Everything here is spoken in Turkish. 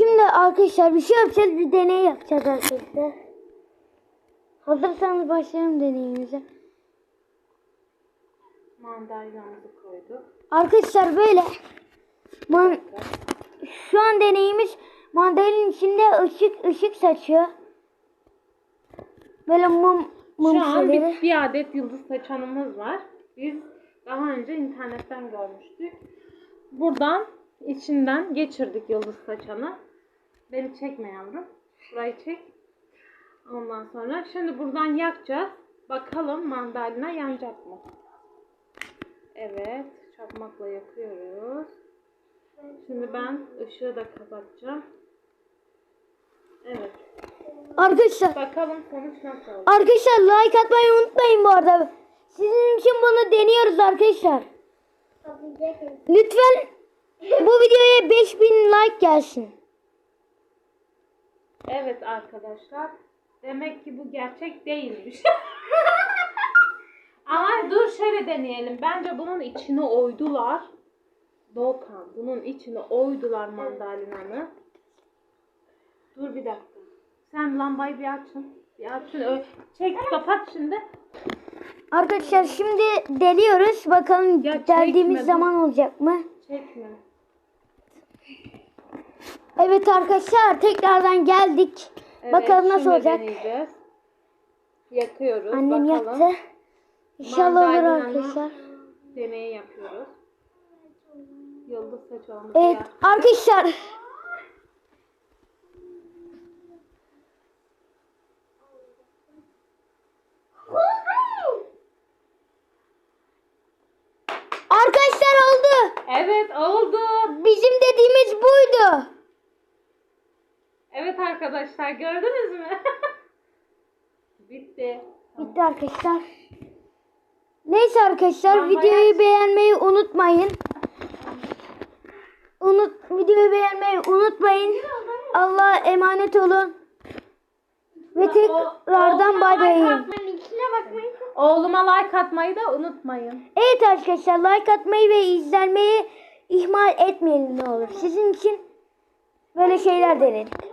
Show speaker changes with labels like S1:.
S1: Şimdi arkadaşlar bir şey yapacağız. Bir deney yapacağız arkadaşlar. Hazırsanız başlayalım deneyimize.
S2: Mandalinamızı koyduk.
S1: Arkadaşlar böyle man şu an deneyimiz mandalinin içinde ışık ışık saçıyor. Böyle mum mum
S2: Şu an
S1: şeyleri.
S2: bir, bir adet yıldız saçanımız var. Biz daha önce internetten görmüştük. Buradan içinden geçirdik yıldız saçanı. Beni çekme yavrum. Burayı çek. Ondan sonra şimdi buradan yakacağız. Bakalım mandalina yanacak mı? Evet. Çakmakla yakıyoruz. Şimdi ben ışığı da kapatacağım. Evet.
S1: Arkadaşlar
S2: Bakalım sonuç nasıl olacak.
S1: arkadaşlar like atmayı unutmayın bu arada. Sizin için bunu deniyoruz arkadaşlar. Lütfen bu videoya 5000 like gelsin.
S2: Evet arkadaşlar. Demek ki bu gerçek değilmiş. Ama dur şöyle deneyelim. Bence bunun içine oydular. Doğukan bunun içine oydular mandalinanı. Dur bir dakika. Sen lambayı bir açın. Bir açın. Ö- Çek kapat şimdi.
S1: Arkadaşlar şimdi deliyoruz. Bakalım
S2: Ya
S1: geldiğimiz
S2: çekme,
S1: zaman olacak mı?
S2: Çekme.
S1: Evet arkadaşlar tekrardan geldik.
S2: Evet,
S1: Bakalım nasıl
S2: şimdi
S1: olacak.
S2: deneyeceğiz. Yakıyoruz.
S1: Annem
S2: bakalım.
S1: yaktı. İnşallah olur arkadaşlar.
S2: Deneyi yapıyoruz. Yıldız saçalımızı
S1: Evet
S2: yaktık.
S1: arkadaşlar. Arkadaşlar.
S2: Evet oldu.
S1: Bizim dediğimiz buydu.
S2: Evet arkadaşlar gördünüz mü? Bitti.
S1: Bitti arkadaşlar. Neyse arkadaşlar
S2: Lambayı
S1: videoyu
S2: aç.
S1: beğenmeyi unutmayın. Unut videoyu beğenmeyi unutmayın. Allah'a emanet olun. Ve tekrardan bay bay.
S2: Oğluma like atmayı da unutmayın.
S1: Evet arkadaşlar like atmayı ve izlenmeyi ihmal etmeyin ne olur. Sizin için böyle şeyler denedik.